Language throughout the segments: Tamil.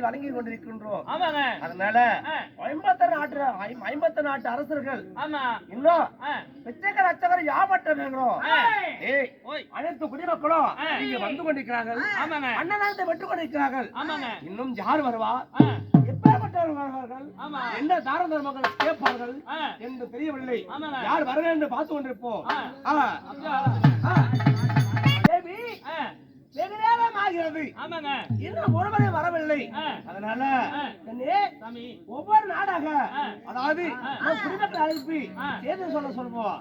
வாரி வழங்கி கொண்டிருக்கின்றோம். அதனால ஆ. ஐம்பத்தி நாட்டு ஐம்பத்து நாட்டு அரசர்கள். இன்னும். பிச்சைக்கார. ஏய் ஓய். அனைத்து குடிமக்களும். இங்க வந்து கொண்டிருக்கிறார்கள். அன்னதானத்தை விட்டு கொண்டிருக்கிறார்கள். இன்னும் யார் வருவா? என்ன தான தர்மங்கள் கேட்பார்கள். என்று தெரியவில்லை. யார் வரணும் என்று பார்த்து கொண்டிருப்போம். வெகு நேரம் ஆகிறது. ஆமாங்க. இன்னும் ஒருவரை வரவில்லை. அதனால ஒவ்வொரு நாடாக. அதாவது குடும்பத்தை அனுப்பி ஆ. செய்தி சொல்ல சொல்லுவோம்.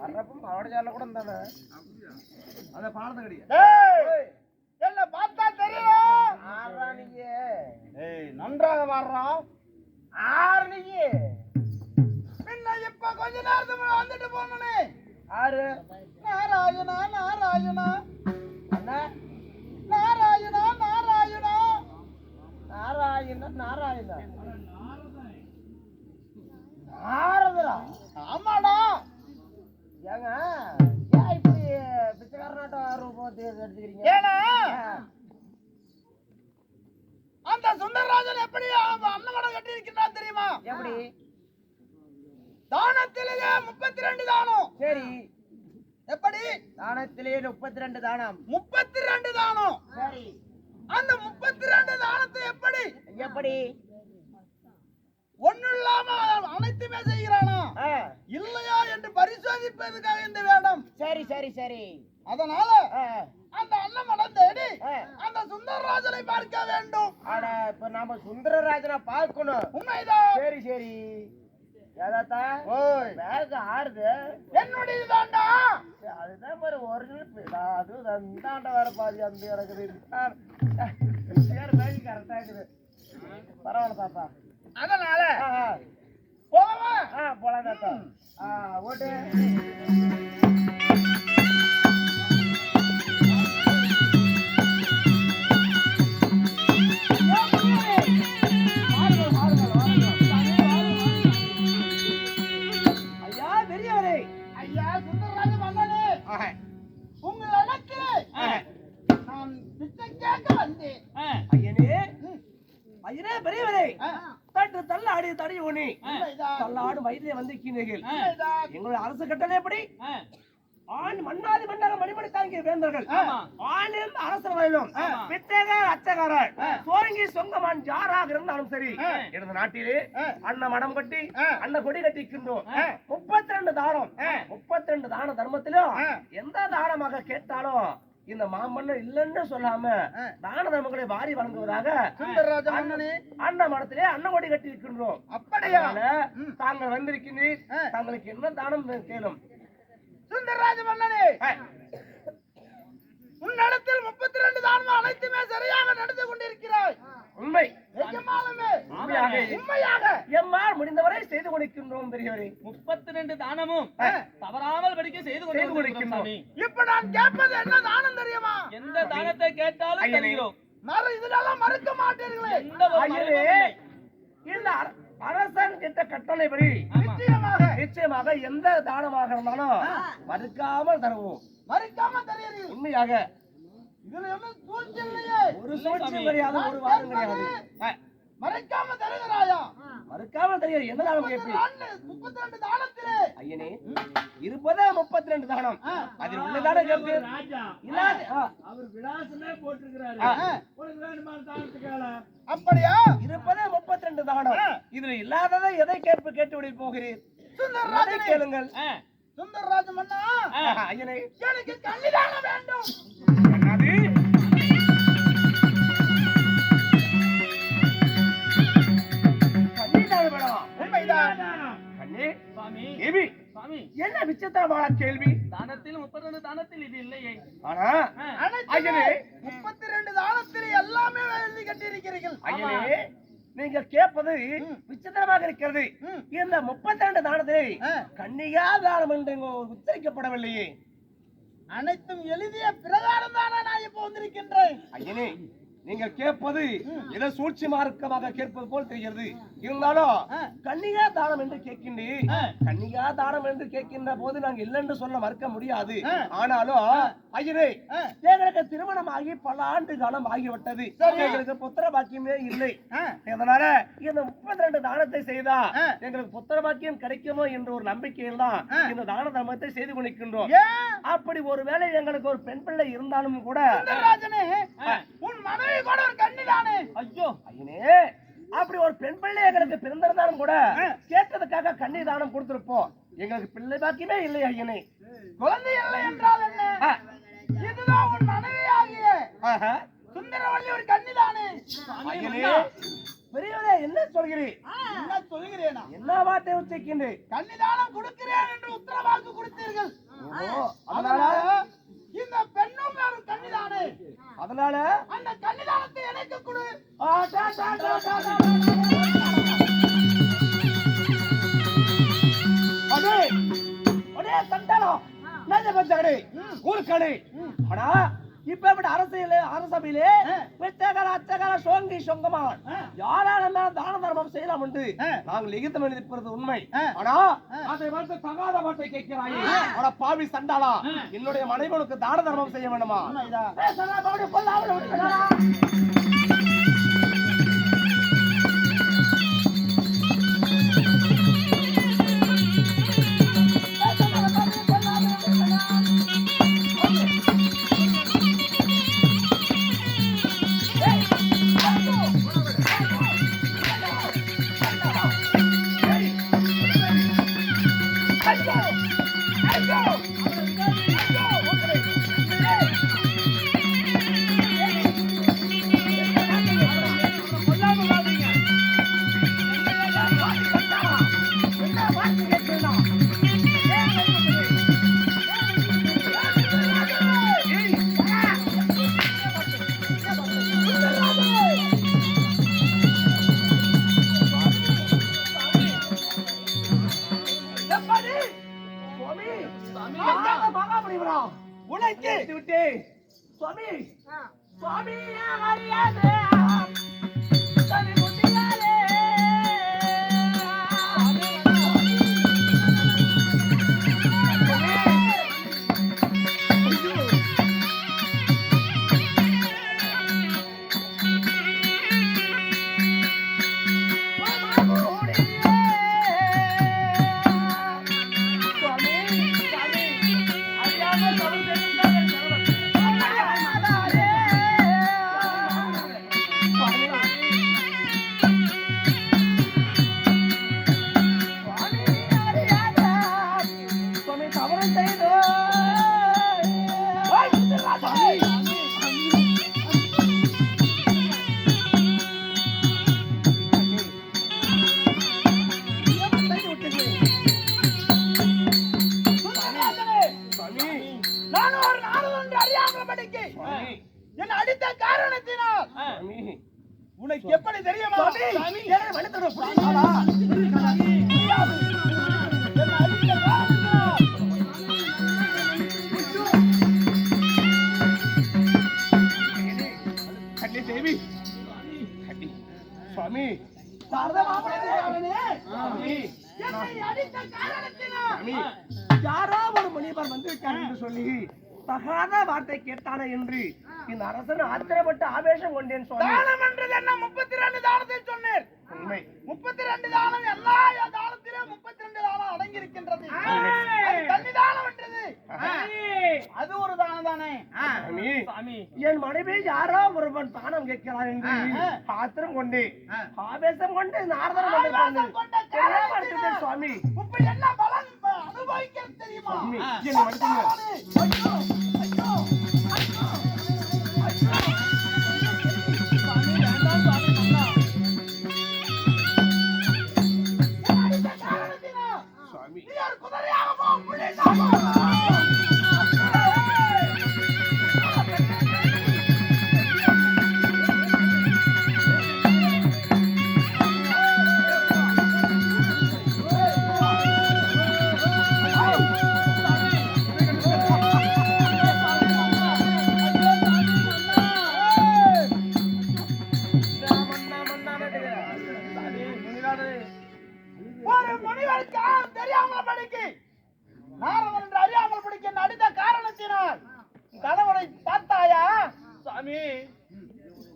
வர்றப்ப சொல்ல கூட இருந்தானே அந்த பாடத்தை கிடையாது என்ன பார்த்தா தெரியும் ஆறா நீங்க ஏய் நன்றாக வாடுறான் ஆறு நீங்க பின்ன இப்ப கொஞ்ச நேரத்துக்கு வந்துட்டு போனே ஆறு நாராயணா நாராயணா. அண்ணா. நாராயணா நாராயணா. நாராயணா நாரதரா? ஆமாடா. ஏங்க ஏன் இப்படி பிச்சைக்காரனாட்டம் ரூபத்தை எடுத்துக்கிறீங்க? ஏன்னா அந்த சுந்தரராஜன் எப்படி அன்னமடம் கட்டி இருக்கின்றான் தெரியுமா? எப்படி? தானத்திலேயே முப்பத்தி ரெண்டு தானம். சரி. எப்படி? தானத்திலே முப்பத்தி ரெண்டு தானம். முப்பத்தி ரெண்டு தானம். சரி. அந்த முப்பத்தி ரெண்டு தானத்தை எப்படி? எப்படி? ஒண்ணு இல்லாம அனைத்துமே செய்கிறானா? இல்லையா என்று பரிசோதிப்பதற்காக இந்த வேடம். சரி சரி சரி. அதனால அந்த அன்னமடம் தேடி ஆ. அந்த சுந்தரராஜனை பார்க்க வேண்டும். அட இப்ப நாம சுந்தரராஜனை பார்க்கணும். உண்மைதான். சரி சரி. ஏதாத்தா? ஓய். பேக் ஆறுது. என்னுடைய தாண்டா? அதுதான் பாரு ஒரிஜினல் அதுவும் இந்தாண்ட வேற பாதி அந்த கிடக்குது. பேர் பேக் கரெக்டா இருக்குது. பரவாயில்ல தாத்தா அதனால. போவா. போலாம் தாத்தா ஓட்டு. ஆமா. ஆணில் அரசர் வயலும் பித்தேகர் அச்சகாரர் சோரங்கி சொங்கமான் யாராக இருந்தாலும் சரி. எனது நாட்டிலே. அன்ன மடம் கட்டி. அன்ன கொடி கட்டிக்கின்றோம். முப்பத்தி ரெண்டு தானம். முப்பத்தி ரெண்டு தான தர்மத்திலும். எந்த தானமாக கேட்டாலும் இந்த மாமன்னர் இல்லைன்னு சொல்லாம. தான தர்மங்களை வாரி வழங்குவதாக அன்ன மடத்திலே அன்ன கொடி கட்டி இருக்கின்றோம் அப்படியா அதனால ம். தாங்கள் வந்திருக்கிறீர் ஆ. தங்களுக்கு என்ன தானம் கேளும் சுந்தரராஜ மன்னனே உன்னிடத்தில் முப்பத்தி ரெண்டு தானம் அனைத்துமே சரியாக நடந்து கொண்டிருக்கிறாய். உண்மை. உண்மையாக. எம்மால் முடிந்தவரை செய்து கொடுக்கின்றோம் பெரியவரே. முப்பத்தி ரெண்டு தானமும். தவறாமல் படிக்க செய்து கொண்டு செய்து வந்திருக்கிறோம் கொடுக்கின்றோம். சாமி. இப்ப நான் கேட்பது என்ன தானம் தெரியுமா? எந்த தானத்தை கேட்டாலும். தருகிறோம். மறு இதெல்லாம் மறுக்க மாட்டீர்களே. இந்த அர- அரசன் கிட்ட கட்டளைப்படி. நிச்சயமாக நிச்சயமாக எந்த தானமாக இருந்தாலும் மறுக்காமல் தருவோம். மறுக்காம தெரியுறீர்கள் உண்மையாக. இதுல ஒண்ணும் சூழ்ச்சி இல்லையே. ஒரு சூழ்ச்சியும் கிடையாது ஒரு வாரம் கிடையாது. மறைக்காம தருகிறாயா? மறுக்காமல் தெரியாது என்ன தானம் கேட்பி முப்பத்தி ரெண்டு தானத்திலே. ஐயனே இருப்பதே முப்பத்தி ரெண்டு தானம் அதில் உள்ளதான கேட்பி இல்லாத அவர் விலாசமே போட்டிருக்கிறாரு. உனக்கு தானத்துக்கால அப்படியா? இருப்பதே முப்பத்தி ரெண்டு தானம் இதுல இல்லாததை எதை கேட்பு கேட்டு விட போகிறீர் கேளுங்கள்? சுந்தரராஜ மன்னா எனக்கு கல்லிதானம் வேண்டும். என்னது? என்ன விசித்திரமான கேள்வி? தானத்தில் முப்பத்தி ரெண்டு தானத்தில் இது இல்லையே. ஆனா. முப்பத்தி ரெண்டு தானத்திலே எல்லாமே எழுதி கட்டியிருக்கிறீர்கள். ஐயனே. நீங்கள் கேட்பது விசித்திரமாக இருக்கிறது. இந்த முப்பத்தி ரெண்டு தானத்திலே. கன்னிகா தானம் என்று உச்சரிக்கப்படவில்லையே அனைத்தும் எழுதிய பிரகாரம் தானே நான் இப்ப வந்திருக்கின்றேன் ஐயனே நீங்கள் கேட்பது ஏதோ சூழ்ச்சி மார்க்கமாக கேட்பது போல் தெரிகிறது இருந்தாலும். கன்னிகா தானம் என்று கேட்கின்றேன். கன்னிகா தானம் என்று கேட்கின்ற போது நாங்கள் இல்லை என்று சொல்ல மறுக்க முடியாது. ஆனாலும் ஐயனே ஆ. எங்களுக்கு திருமணம் ஆகி பல ஆண்டு காலம் ஆகிவிட்டது எங்களுக்கு புத்திர பாக்கியமே இல்லை. அதனால இந்த முப்பத்தி ரெண்டு தானத்தை செய்தா. எங்களுக்கு புத்திர பாக்கியம் கிடைக்குமோ என்ற ஒரு நம்பிக்கையில் தான். இந்த தான தர்மத்தை செய்து கொண்டிருக்கின்றோம் அப்படி ஒருவேளை எங்களுக்கு ஒரு பெண் பிள்ளை இருந்தாலும் கூட உன் மனைவி கூட ஒரு கண்ணிதானே ஐயோ. ஐயனே அப்படி ஒரு பெண் பிள்ளை எங்களுக்கு பிறந்திருந்தாலும் கூட கேட்டதுக்காக கண்ணி தானம் கொடுத்திருப்போம். எங்களுக்கு பிள்ளை பாக்கியமே இல்லை ஐயனே. குழந்தை இல்லை என்றால் என்ன. இதுதான் உன் மனைவி ஆகிய ஆஹா. சுந்தரவல்லி ஒரு கண்ணிதானே ஐயனே பெரியவரே என்ன சொல்கிறீர் என்ன சொல்கிறேனா? என்ன வார்த்தை உச்சரிக்கின்றேன் கன்னிதானம் கொடுக்கிறேன் என்று உத்தரவாக்கு கொடுத்தீர்கள். அதனால இந்த பெண்ணும் ஒரு கன்னிதானே அதனால அந்த கன்னிதானத்தை எனக்கு கொடு. அடே அடே தண்டாளம் நல்ல பச்சகடே ஊருக்கடே. ஆனா இப்ப இப்படி அரசியல அரசபையிலே வித்தகர அச்சகர சோங்கி சொங்கமான் யாரால தான தர்மம் செய்யலாம் என்று நாங்கள் லிகிதம் எழுதியிருப்பது உண்மை. ஆனா அதை வந்து தகாத வார்த்தை கேட்கிறாயே. ஆனா பாவி சண்டாளா என்னுடைய மனைவனுக்கு தான தர்மம் செய்ய வேண்டுமா? யாரோ ஒரு முனிவர் வந்து என்று சொல்லி தகாத வார்த்தை கேட்டான என்று இந்த அரசன் ஆத்திரப்பட்டு ஆவேசம் கொண்டேன் தானம் என்றது என்ன? முப்பத்தி ரெண்டு தானத்தை சொன்னேன் உண்மை. முப்பத்தி ரெண்டு தானம் எல்லா தானத்திலும் முப்பத்தி ரெண்டு தானம் அடங்கி இருக்கின்றது அது தண்ணி தானம் என்றது அது ஒரு தானம் தானே? என் மனைவி யாரோ ஒருவன் தானம் கேட்கிறான் என்று ஆத்திரம் கொண்டு. ஆவேசம் கொண்டு நாரதன் ஆவேசம் கொண்ட சுவாமி இப்ப என்ன பலன் அனுபவிக்கிறது தெரியுமா? முனிவருக்கு தெரியாமல் படிக்கு. நாரதன் என்று அறியாமல் படிக்க. நடித்த காரணத்தினால். கணவனை பார்த்தாயா? சாமி.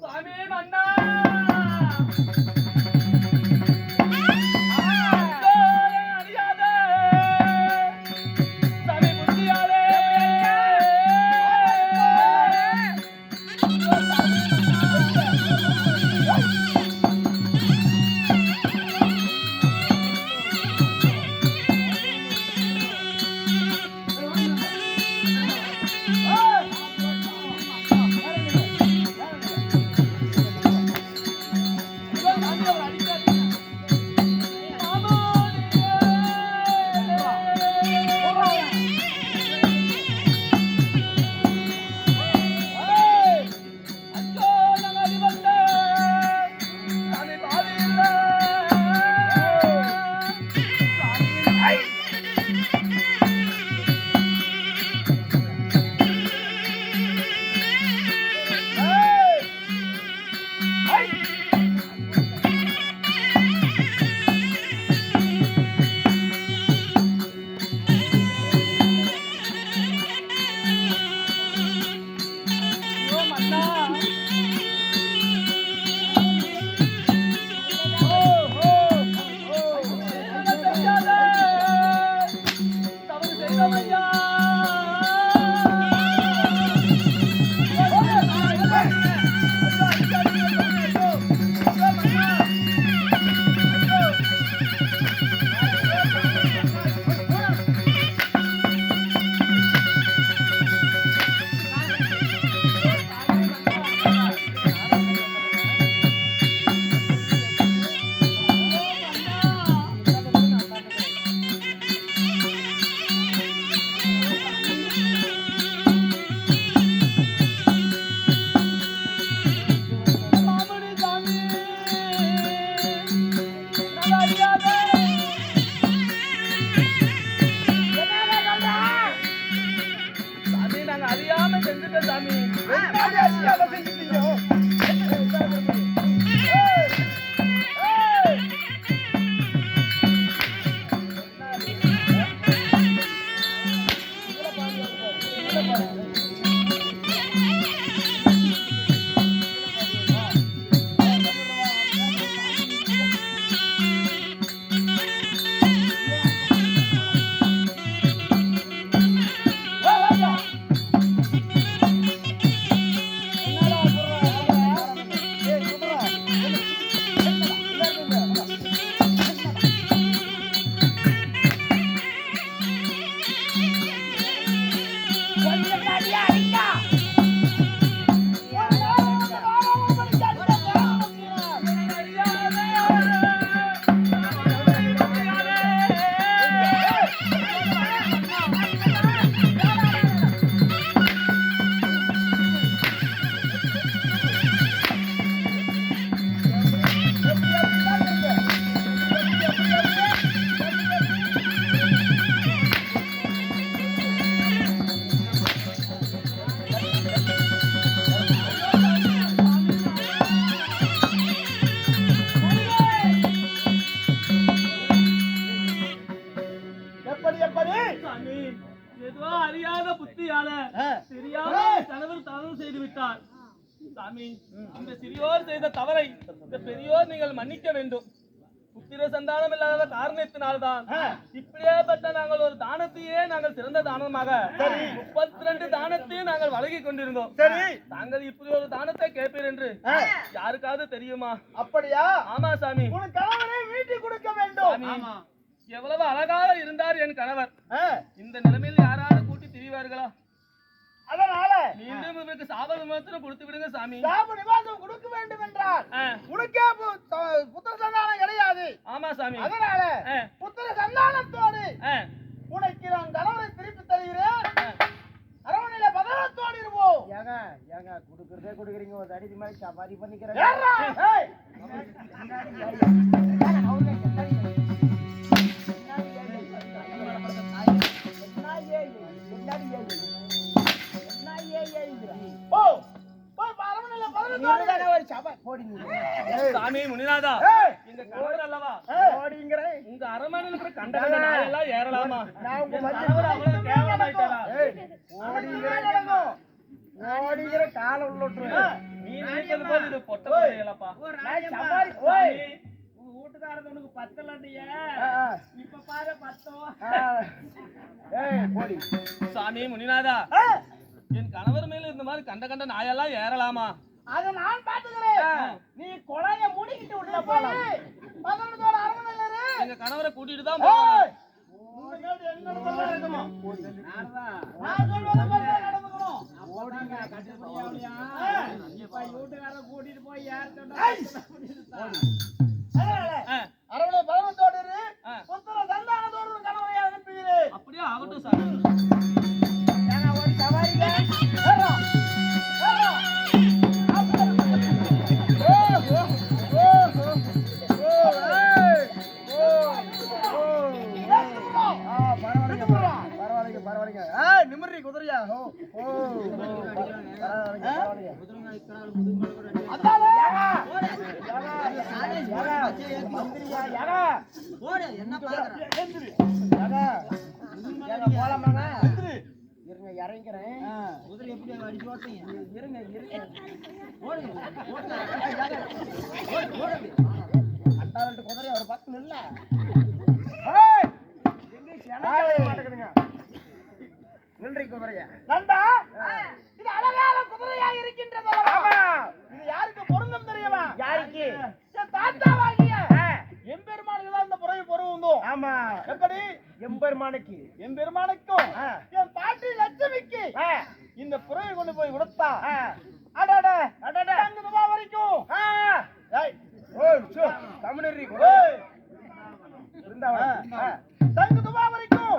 சாமி மன்னா. நீங்கள் மன்னிக்க வேண்டும். புத்திர சந்தானம் இல்லாத காரணத்தினால்தான். இப்படியேப்பட்ட நாங்கள் ஒரு தானத்தையே நாங்கள் சிறந்த தானமாக முப்பத்தி ரெண்டு தானத்தையும் நாங்கள் வழங்கி கொண்டிருந்தோம். சரி. தாங்கள் இப்படி ஒரு தானத்தை கேட்பீர் என்று யாருக்காவது தெரியுமா? அப்படியா? ஆமா சாமி. வீட்டுக்கு கொடுக்க வேண்டும். எவ்வளவு அழகாக இருந்தார் என் கணவர். இந்த நிலைமையில் யாராவது கூட்டி திரிவார்களா? அதனால மீண்டும் இவருக்கு சாப விமோசனம் கொடுத்து விடுங்க சாமி. சாப நிவாசம் கொடுக்க வேண்டும் என்றால் ஆ, உனக்கே புத்திர சந்தானம் கிடையாது. ஆமா சாமி. அதனால ஆ, புத்திர சந்தானத்தோடு ஆ, உனக்கு நான் கணவரை திருப்பி தருகிறேன். அரவணையில பதவத்தோடு இருப்போம். ஏங்க ஏங்க குடுக்கறதே குடுக்குறீங்க. ஒரு அடிக்கு மேல சப்பாத்தி பண்ணிக்கிறேன் ஏறா, ஏய். போ. சாமி முனிநாதா இந்த கணவர் அல்லவா உங்க அரண்மனையில் இருக்கிற கண்ட கண்ட ஏறலாமா ஓடிங்கிற நீ நினைக்கிறது இது பொட்ட பிள்ளைகளப்பா பத்தலண்டிய இப்ப பாரு சாமி முனிநாதா என் கணவர் மேல இந்த மாதிரி கண்ட கண்ட நாயெல்லாம் ஏறலாமா? அதை நான் பாத்துக்கிறேன். நீ கொலைய மூடிக்கிட்டு உள்ள போலாம். அரண்மனையில இரு. எங்க கணவரை கூட்டிட்டு தான் வீட்டுக்காரன் கூட்டிட்டு போய் யார் இரு. ஆ. புத்திர சந்தானத்தோடு கணவரை அனுப்புகிறேன். அப்படியே ஆகட்டும் சாமி போலாமாங்க. இருங்க இறங்கிறேன். குதிரை எப்படி அடிச்சு ஓட்டுறீங்க இருங்க இருங்க. ஓடுங்க குதிரை ஒரு பக்கம் இல்ல ஏய். மாட்டேங்குதுங்க. நின்றி குதிரையா. நண்பா, இது அழகான குதிரையா இருக்கின்றது? இது யாருக்கு பொருந்தும் தெரியுமா? யாருக்கு? ஆமா. எப்படி? எம்பெருமானுக்கு. எம்பெருமானுக்கும். என் பாட்டி லட்சுமிக்கு. இந்த புறவை கொண்டு போய் கொடுத்தா. அடட. அடடா. அங்க ரூபா வரைக்கும். ஆ. ஏய், ஓய் சோ தமிழறி ஏய், பிருந்தாவனம் ஆ. தங்கு துபா வரைக்கும்.